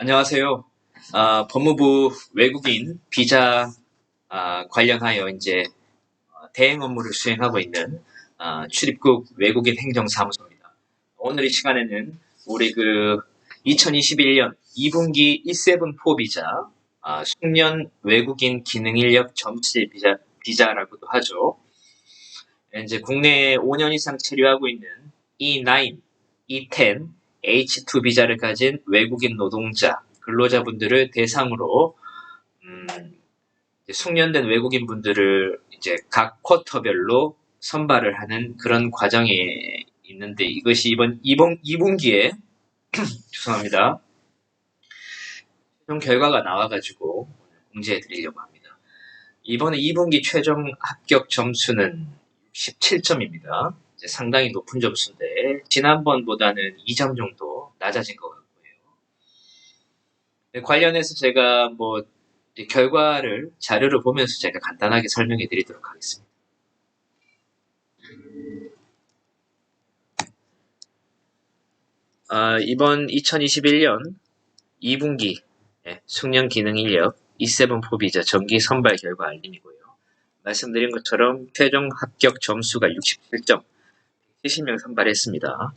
안녕하세요. 아, 법무부 외국인 비자 아, 관련하여 이제 어, 대행 업무를 수행하고 있는 아, 출입국 외국인 행정사무소입니다. 오늘 이 시간에는 우리 그 2021년 2분기 1세븐4 비자 아, 숙련 외국인 기능 인력 점실 비자 비자라고도 하죠. 이제 국내에 5년 이상 체류하고 있는 E9, E10, H2 비자를 가진 외국인 노동자, 근로자분들을 대상으로 음, 숙련된 외국인 분들을 이제 각 쿼터별로 선발을 하는 그런 과정에 있는데 이것이 이번 2분, 2분기에 죄송합니다. 최종 결과가 나와가지고 공지해 드리려고 합니다. 이번에 2분기 최종 합격 점수는 67점입니다. 상당히 높은 점수인데 지난번보다는 2점 정도 낮아진 것 같고요. 네, 관련해서 제가 뭐 결과를 자료를 보면서 제가 간단하게 설명해 드리도록 하겠습니다. 아, 이번 2021년 2분기 숙련 기능 인력 E7 포비자 정기 선발 결과 알림이고요. 말씀드린 것처럼 최종 합격 점수가 67점, 70명 선발했습니다.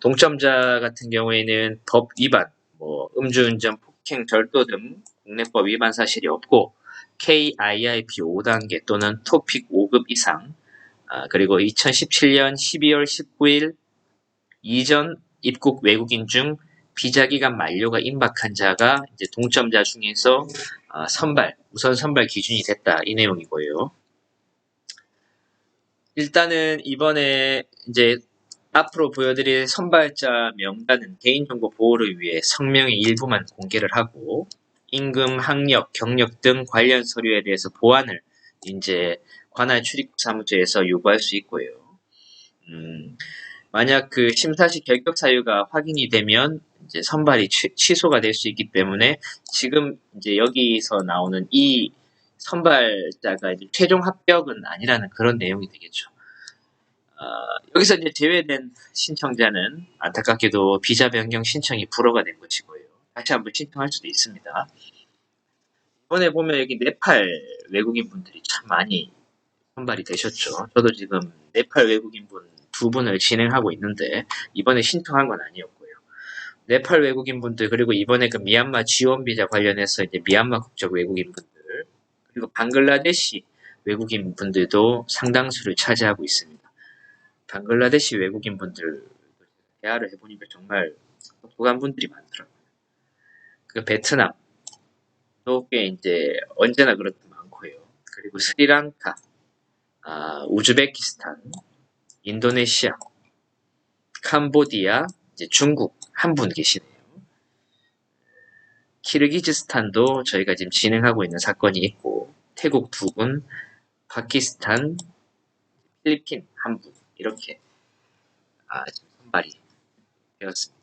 동점자 같은 경우에는 법 위반, 뭐 음주운전, 폭행, 절도 등 국내법 위반 사실이 없고 KIIP 5단계 또는 토픽 5급 이상, 아, 그리고 2017년 12월 19일 이전 입국 외국인 중 비자 기간 만료가 임박한 자가 이제 동점자 중에서 아, 선발, 우선 선발 기준이 됐다 이 내용이고요. 일단은 이번에 이제 앞으로 보여드릴 선발자 명단은 개인정보 보호를 위해 성명의 일부만 공개를 하고 임금, 학력, 경력 등 관련 서류에 대해서 보완을 이제 관할 출입국 사무소에서 요구할 수 있고요. 음, 만약 그 심사 시 결격 사유가 확인이 되면 이제 선발이 취, 소가 될 수 있기 때문에 지금 이제 여기서 나오는 이 선발자가 이제 최종 합격은 아니라는 그런 내용이 되겠죠. 어, 여기서 이제 제외된 신청자는 안타깝게도 비자 변경 신청이 불허가 된 것이고요. 다시 한번 신청할 수도 있습니다. 이번에 보면 여기 네팔 외국인 분들이 참 많이 선발이 되셨죠. 저도 지금 네팔 외국인 분 두 분을 진행하고 있는데 이번에 신청한 건 아니었고요. 네팔 외국인 분들 그리고 이번에 그 미얀마 지원 비자 관련해서 이제 미얀마 국적 외국인 분들 그리고 방글라데시 외국인 분들도 상당수를 차지하고 있습니다. 방글라데시 외국인 분들 대화를 해보니까 정말 독한 분들이 많더라고요. 그 베트남 또꽤 이제 언제나 그렇듯 많고요. 그리고 스리랑카, 아, 우즈베키스탄, 인도네시아, 캄보디아, 이제 중국 한 분 계시네요. 키르기즈스탄도 저희가 지금 진행하고 있는 사건이 있고 태국 두 분, 파키스탄, 필리핀 한 분 이렇게 아, 선발이 되었습니다.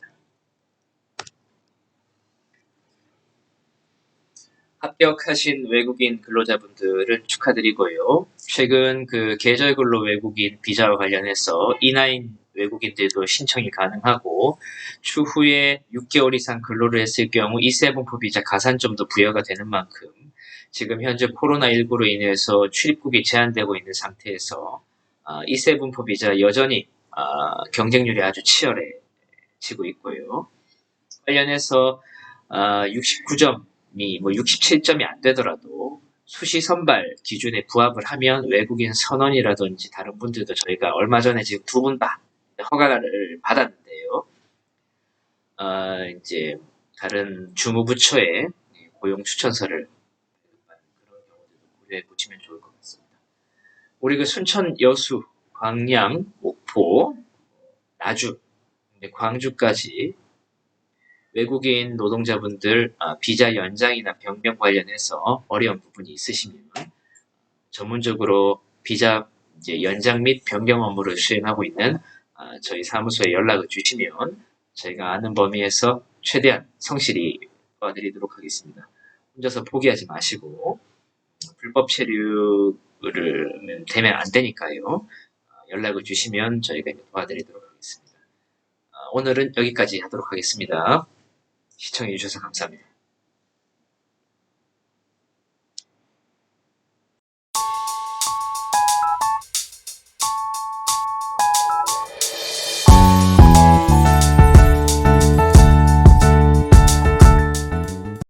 합격하신 외국인 근로자분들은 축하드리고요. 최근 그 계절 근로 외국인 비자와 관련해서 E9 외국인들도 신청이 가능하고 추후에 6개월 이상 근로를 했을 경우 E7포 비자 가산점도 부여가 되는 만큼 지금 현재 코로나19로 인해서 출입국이 제한되고 있는 상태에서 E7포 비자 여전히 아, 경쟁률이 아주 치열해지고 있고요. 관련해서 69점 뭐 67점이 안 되더라도 수시 선발 기준에 부합을 하면 외국인 선원이라든지 다른 분들도 저희가 얼마 전에 지금 두 분 다 허가를 받았는데요. 어, 이제 다른 주무부처에 고용 추천서를 그런 경우들도 고려해 보시면 좋을 것 같습니다. 우리 그 순천 여수, 광양, 목포, 나주, 광주까지 외국인 노동자분들 아, 비자 연장이나 변경 관련해서 어려운 부분이 있으시면 전문적으로 비자 연장 및 변경 업무를 수행하고 있는 아, 저희 사무소에 연락을 주시면 저희가 아는 범위에서 최대한 성실히 도와드리도록 하겠습니다. 혼자서 포기하지 마시고 불법 체류를 되면 안 되니까요. 아, 연락을 주시면 저희가 도와드리도록 하겠습니다. 오늘은 여기까지 하도록 하겠습니다. 시청해주셔서 감사합니다.